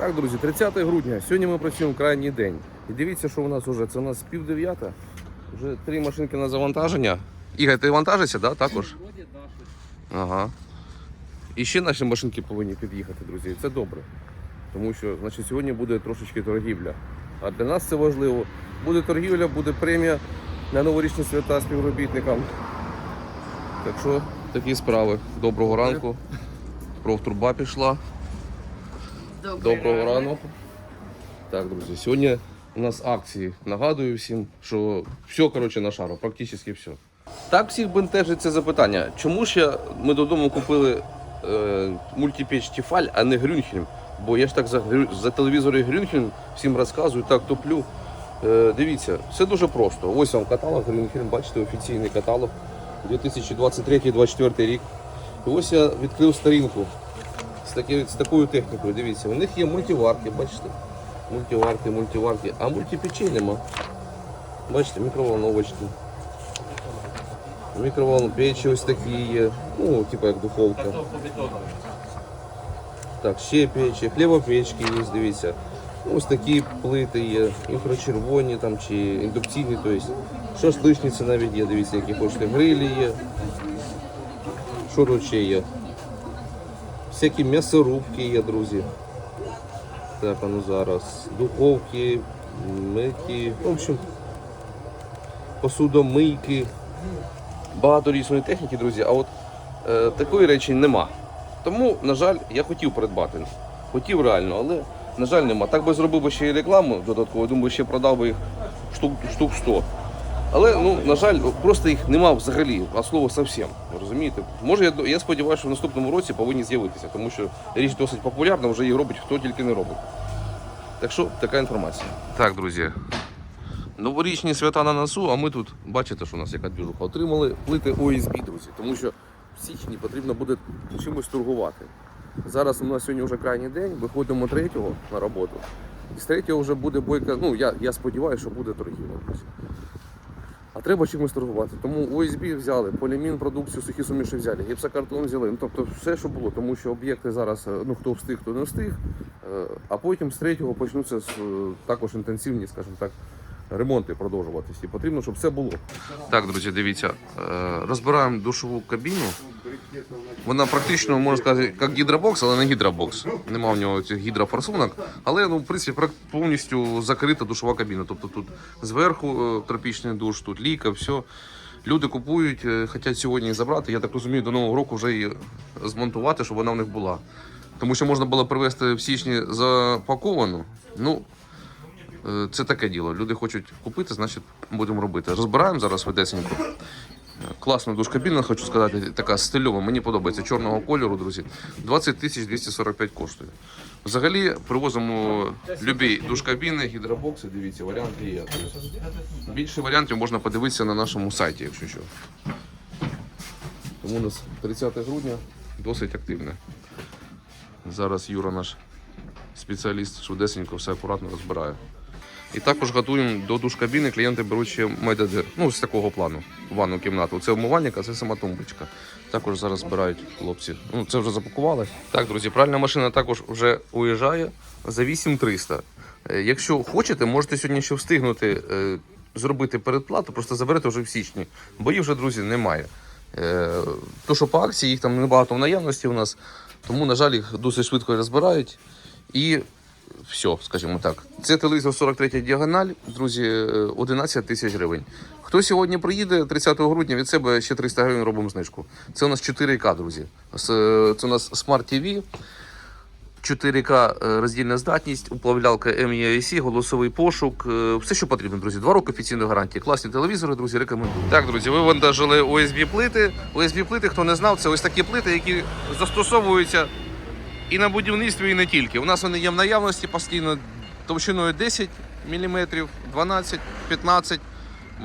Так, друзі, 30 грудня. Сьогодні ми працюємо крайній день. І дивіться, що у нас вже. Це у нас пів дев'ята. Вже три машинки на завантаження. Ігор, ти вантажишся, да, також? Ага. І ще наші машинки повинні під'їхати, друзі. Це добре. Тому що значить, сьогодні буде трошечки торгівля. А для нас це важливо. Буде торгівля, буде премія на новорічні свята співробітникам. Так що такі справи. Доброго ранку. Профтруба пішла. Доброго ранку. Так, друзі, сьогодні у нас акції. Нагадую всім, що все, коротше, на шару, практично все. Так всіх бентежить це запитання. Чому ж я, ми додому купили е, мультипеч Тіфаль, а не Грюнхельм? Бо я ж так за, за телевізори Грюнхельм всім розказую, так топлю. Е, дивіться, все дуже просто. Ось вам каталог Грюнхельм, бачите, офіційний каталог 2023-2024 рік. І ось я відкрив сторінку з, таки, з такою технікою. Дивіться, у них є мультиварки, бачите? Мультиварки, мультиварки, а мультипечей нема. Бачите, мікроволновочки. Мікроволновки, печі ось такі є. Ну, типу як духовка. Так, ще печі, хлібопечки є, дивіться. Ну, Ось такі плити є, інфрачервоні там, чи індукційні, тобто шашличниці навіть є, дивіться, які хочете, грилі є. Що тут є? Всякі м'ясорубки є, друзі. Так, ну зараз. Духовки, миті, в общем, посудомийки. Багато різної техніки, друзі, а от е, такої речі нема. Тому, на жаль, я хотів придбати. Хотів реально, але, на жаль, нема. Так би зробив би ще й рекламу додатково, думаю, ще продав би їх штук, штук 100. Але, ну, на жаль, просто їх нема взагалі, а слово зовсім. Розумієте? Може, я, я сподіваюся, що в наступному році повинні з'явитися, тому що річ досить популярна, вже її робить хто тільки не робить. Так що така інформація. Так, друзі. Новорічні свята на носу, а ми тут бачите, що у нас яка двіжуха. Отримали плити ОСБ, друзі, тому що в січні потрібно буде чимось торгувати. Зараз у нас сьогодні вже крайній день, виходимо третього на роботу. І з третього вже буде бойка. Ну, я, я сподіваюся, що буде торгівля. А треба чимось торгувати. Тому ОСБ взяли, полімін, продукцію, сухі суміші взяли, гіпсокартон взяли. Ну, тобто все, що було, тому що об'єкти зараз, е, ну хто встиг, хто не встиг. Е, А потім з третього почнуться е, також інтенсивні, скажімо так, ремонти продовжуватись. І потрібно, щоб все було. Так, друзі, дивіться, розбираємо душову кабіну. Вона практично, можна сказати, як гідробокс, але не гідробокс. Нема в нього цих гідрофорсунок. Але ну, в принципі повністю закрита душова кабіна. Тобто тут зверху е, тропічний душ, тут ліка, все. Люди купують, е, хочуть сьогодні забрати. Я так розумію, до нового року вже її змонтувати, щоб вона в них була. Тому що можна було привезти в січні запаковану. Ну, Е, Це таке діло. Люди хочуть купити, значить будемо робити. Розбираємо зараз ведесенько. Класна душкабіна, хочу сказати, така стильова. Мені подобається чорного кольору, друзі. 20 тисяч 245 коштує. Взагалі привозимо любі душкабіни, гідробокси. Дивіться, варіанти є. Більше варіантів можна подивитися на нашому сайті, якщо що. Тому у нас 30 грудня досить активне. Зараз Юра наш спеціаліст швидесенько все акуратно розбирає. І також готуємо до душкабіни, клієнти беруть ще медадир. Ну, з такого плану, ванну кімнату. Це умивальник, а це сама тумбочка. Також зараз збирають хлопці. Ну, це вже запакували. Так, друзі, пральна машина також вже уїжджає за 8300. Е, Якщо хочете, можете сьогодні ще встигнути е, зробити передплату, просто заберете вже в січні, бо їх вже, друзі, немає. Е, то, що по акції, їх там небагато в наявності у нас, тому, на жаль, їх досить швидко розбирають. І все, скажімо так. Це телевізор 43 діагональ, друзі, е, 11 тисяч гривень. Хто сьогодні приїде 30 грудня від себе ще 300 гривень робимо знижку. Це у нас 4К, друзі. Е, Це у нас Smart TV. 4К е, роздільна здатність, уплавлялка MEIC, голосовий пошук, е, все, що потрібно, друзі. Два роки офіційної гарантії. Класні телевізори, друзі, рекомендую. Так, друзі, ви вантажили OSB плити. OSB плити, хто не знав, це ось такі плити, які застосовуються і на будівництві, і не тільки. У нас вони є в наявності постійно товщиною 10 мм, 12, 15,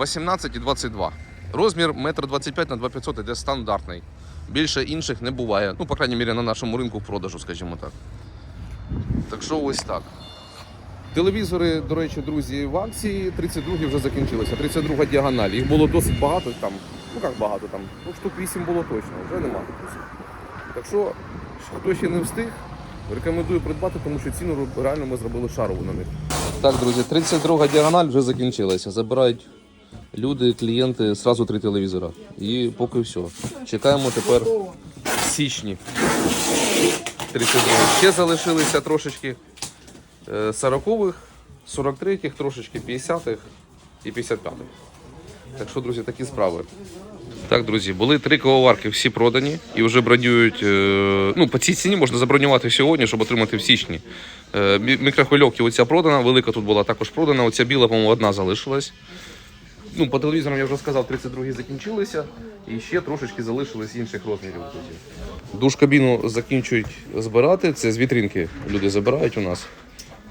18 і 22. Розмір 1,25 на 2500 іде стандартний. Більше інших не буває. Ну, по крайній мірі, на нашому ринку в продажу, скажімо так. Так що ось так. Телевізори, до речі, друзі, в акції 32 вже закінчилися. 32 діагональ. Їх було досить багато там. Ну як багато там? Ну, штук 8 було точно, вже нема. Так що, хто ще не встиг, Рекомендую придбати, тому що ціну реально ми зробили шарову на них. Так, друзі, 32 діагональ вже закінчилася. Забирають люди, клієнти зразу три телевізора. І поки все. Чекаємо тепер в січні. 32. Ще залишилися трошечки е, 40-х, 43-х, трошечки 50-х і 55-х. Так що, друзі, такі справи. Так, друзі, були три кавоварки, всі продані і вже бронюють. е, Ну, по цій ціні можна забронювати сьогодні, щоб отримати в січні. Е, Мікрохвильовки оця продана, велика тут була також продана. Оця біла, по-моєму, одна залишилась. Ну, по телевізорам я вже сказав, 32 закінчилися, і ще трошечки залишились інших розмірів. Душ кабіну закінчують збирати. Це з вітринки люди забирають у нас.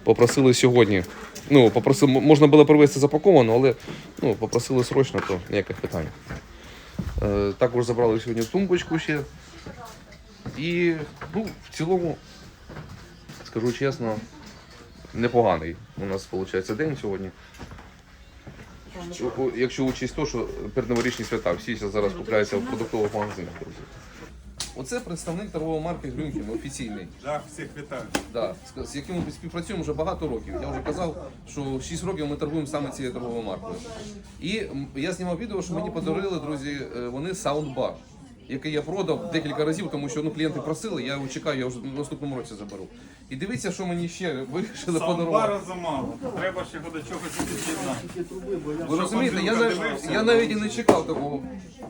Попросили сьогодні. Ну, попросили, можна було привезти запаковано, але ну, попросили срочно, то ніяких питань. Е, Також забрали сьогодні тумбочку ще. І ну, в цілому, скажу чесно, непоганий у нас виходить день сьогодні. Якщо учесть то, що передноворічні свята, всі зараз купляються в продуктових магазинах, друзі. Оце представник торгової марки Грюнкін, офіційний. Да, всіх вітаю. Да, з- з яким ми співпрацюємо вже багато років. Я вже казав, що 6 років ми торгуємо саме цією торговою маркою. І я знімав відео, що мені подарили, друзі, е, вони саундбар, який я продав декілька разів, тому що ну, клієнти просили, я його чекаю, я вже в наступному році заберу. І дивіться, що мені ще вирішили подарувати. Саундбара замало. Треба ще до чогось під'єднати. Ви розумієте, я, дивився? я навіть і не чекав такого.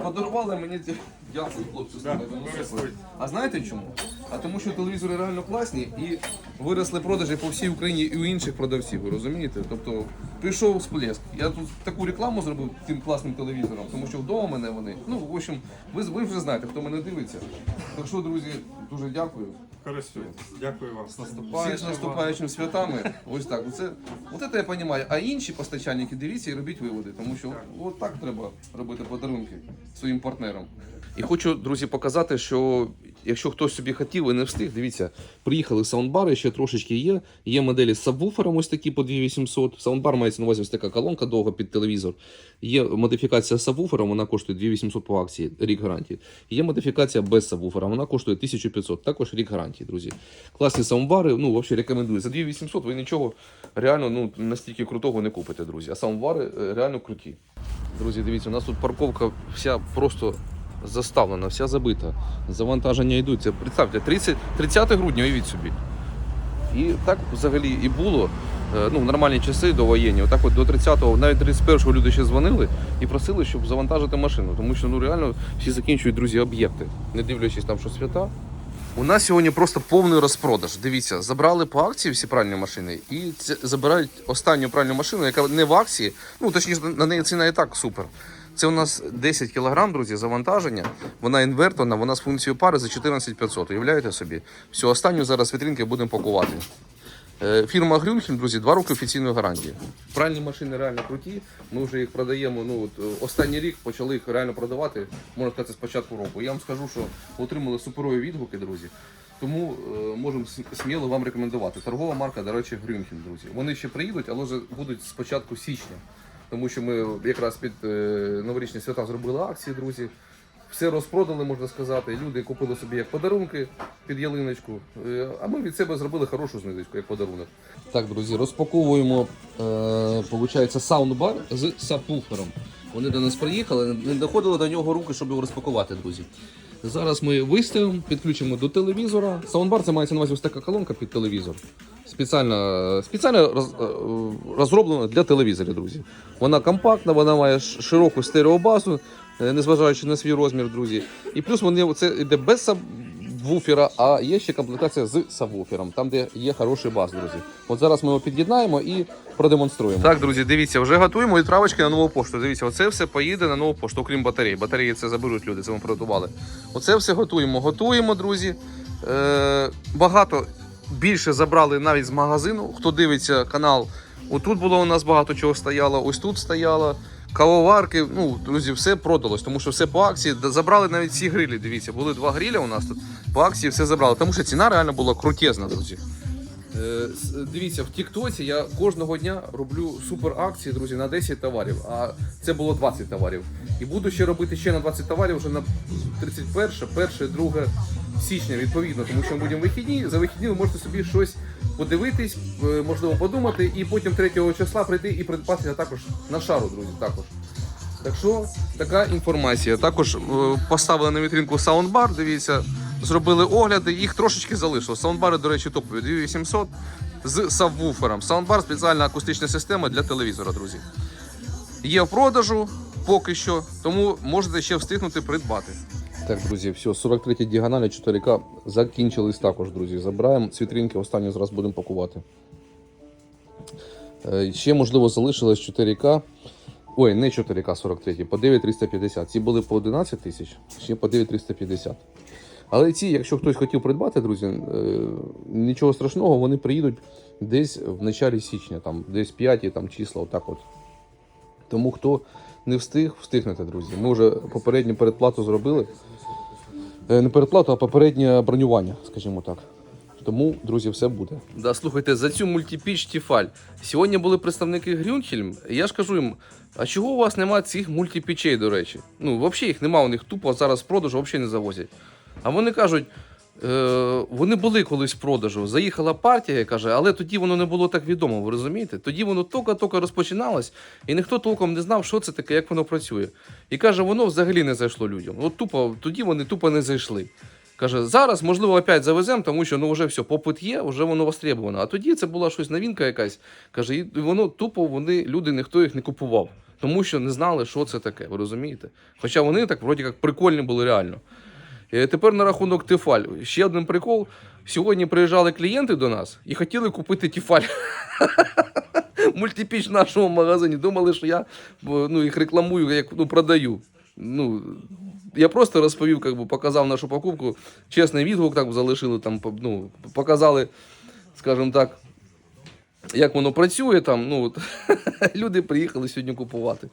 Подарували мені. Дякую, хлопці. слухайте, ну, супер. А знаєте чому? А тому що телевізори реально класні і виросли продажі по всій Україні і у інших продавців. Ви розумієте? Тобто пішов сплеск. Я тут таку рекламу зробив тим класним телевізором, тому що вдома мене вони. Ну, в общем, ви, ви вже знаєте, хто мене дивиться. Так що, друзі, дуже дякую. Користуйтесь. Дякую вам. Всіх з наступаючими святами. Ось так. Оце, от це я розумію. А інші постачальники дивіться і робіть виводи, тому що от так треба робити подарунки своїм партнерам. І хочу, друзі, показати, що якщо хтось собі хотів і не встиг, дивіться, приїхали саундбари, ще трошечки є. Є моделі з сабвуфером, ось такі по 2800. Саундбар мається на увазі ось така колонка довга під телевізор. Є модифікація з сабвуфером, вона коштує 2800 по акції, рік гарантії. Є модифікація без сабвуфера, вона коштує 1500, також рік гарантії, друзі. Класні саундбари, ну, взагалі рекомендую. За 2800 ви нічого реально ну, настільки крутого не купите, друзі. А саундбари е, реально круті. Друзі, дивіться, у нас тут парковка вся просто заставлена, вся забита. Завантаження йдуть. Це представте, 30, 30 грудня, уявіть собі. І так взагалі і було. е, Ну, в нормальні часи до воєнні. Отак от до 30-го, навіть 31-го люди ще дзвонили і просили, щоб завантажити машину. Тому що ну реально всі закінчують друзі об'єкти, не дивлячись там, що свята. У нас сьогодні просто повний розпродаж. Дивіться, забрали по акції всі пральні машини і забирають останню пральну машину, яка не в акції. Ну точніше, на неї ціна і так супер. Це у нас 10 кг, друзі, завантаження. Вона інверторна, вона з функцією пари за 14500. Уявляєте собі? Всю останню зараз вітринки будемо пакувати. Е, Фірма Грюнхен, друзі, два роки офіційної гарантії. Пральні машини реально круті. Ми вже їх продаємо. Ну от е, останній рік почали їх реально продавати, можна сказати, з початку року. Я вам скажу, що отримали суперові відгуки, друзі. Тому е, можемо сміло вам рекомендувати. Торгова марка, до речі, Грюнхен, друзі. Вони ще приїдуть, але вже будуть з початку січня. Тому що ми якраз під е, новорічні свята зробили акції, друзі. Все розпродали, можна сказати. Люди купили собі як подарунки під ялиночку. Е, А ми від себе зробили хорошу знижечку як подарунок. Так, друзі, розпаковуємо е, саундбар з сабвуфером. Вони до нас приїхали, не доходили до нього руки, щоб його розпакувати, друзі. Зараз ми виставимо, підключимо до телевізора. Саундбар це мається на увазі така колонка під телевізор. Спеціально, спеціально роз, е, розроблена для телевізорів, друзі. Вона компактна, вона має широку стереобазу, е, незважаючи на свій розмір, друзі. І плюс вони це йде без сабвуфера, а є ще комплектація з сабвуфером, там де є хороший бас, друзі. От зараз ми його під'єднаємо і продемонструємо. Так, друзі, дивіться, вже готуємо відправочки на нову пошту. Дивіться, оце все поїде на нову пошту, окрім батареї. Батареї це заберуть люди, це ми приготували. Оце все готуємо. Готуємо, друзі. Е, багато більше забрали навіть з магазину. Хто дивиться канал, отут було у нас багато чого стояло, ось тут стояло. Кавоварки, ну, друзі, все продалось, тому що все по акції. Забрали навіть всі грилі. Дивіться, були два гриля у нас тут. По акції все забрали, тому що ціна реально була крутезна, друзі. Е, Дивіться, в Тіктоці я кожного дня роблю супер акції, друзі, на 10 товарів. А це було 20 товарів. І буду ще робити ще на 20 товарів вже на 31, 1, 2 січня, відповідно, тому що ми будемо вихідні. За вихідні ви можете собі щось подивитись, е, можливо, подумати, і потім 3 числа прийти і придбати також на шару, друзі. Також. Так що така інформація. Також е, поставили на вітринку саундбар. Дивіться, зробили огляди, їх трошечки залишилось. Саундбари, до речі, топові 2800 з сабвуфером. Саундбар спеціальна акустична система для телевізора, друзі. Є в продажу поки що, тому можете ще встигнути придбати. Так, друзі, все, 43 діагоналі 4К закінчились також, друзі. Забираємо ці вітринки, останній зараз будемо пакувати. Е, Ще, можливо, залишилось 4К. Ой, не 4К 43, по 9350. Ці були по 11 тисяч, ще по 9350. Але ці, якщо хтось хотів придбати, друзі, е, нічого страшного, вони приїдуть десь в началі січня, там, десь 5 там, числа, отак от. Тому хто не встиг, встигнете, друзі. Ми вже попередню передплату зробили. Е, Не передплату, а попереднє бронювання, скажімо так. Тому, друзі, все буде. Да, слухайте, за цю мультипіч Тіфаль. Сьогодні були представники Грюнхельм. Я ж кажу їм, а чого у вас немає цих мультипічей, до речі? Ну, взагалі їх немає, у них тупо зараз в продажу взагалі не завозять. А вони кажуть, е, вони були колись в продажу. Заїхала партія, каже, але тоді воно не було так відомо, ви розумієте? Тоді воно тільки-тільки розпочиналось, і ніхто толком не знав, що це таке, як воно працює. І каже, воно взагалі не зайшло людям. От тупо, тоді вони тупо не зайшли. Каже, зараз, можливо, опять завеземо, тому що ну вже все, попит є, вже воно востребовано. А тоді це була щось новинка якась. Каже, і воно тупо вони, люди, ніхто їх не купував, тому що не знали, що це таке, ви розумієте? Хоча вони так вроді як прикольні були реально. Е, Тепер на рахунок Тефаль. Ще один прикол. Сьогодні приїжджали клієнти до нас і хотіли купити Тефаль. Мультипіч в нашому магазині. Думали, що я ну, їх рекламую, як ну, продаю. Ну, я просто розповів, как би, показав нашу покупку. Чесний відгук так залишили, там, ну, показали, скажімо так, як воно працює там. Ну, от, люди приїхали сьогодні купувати.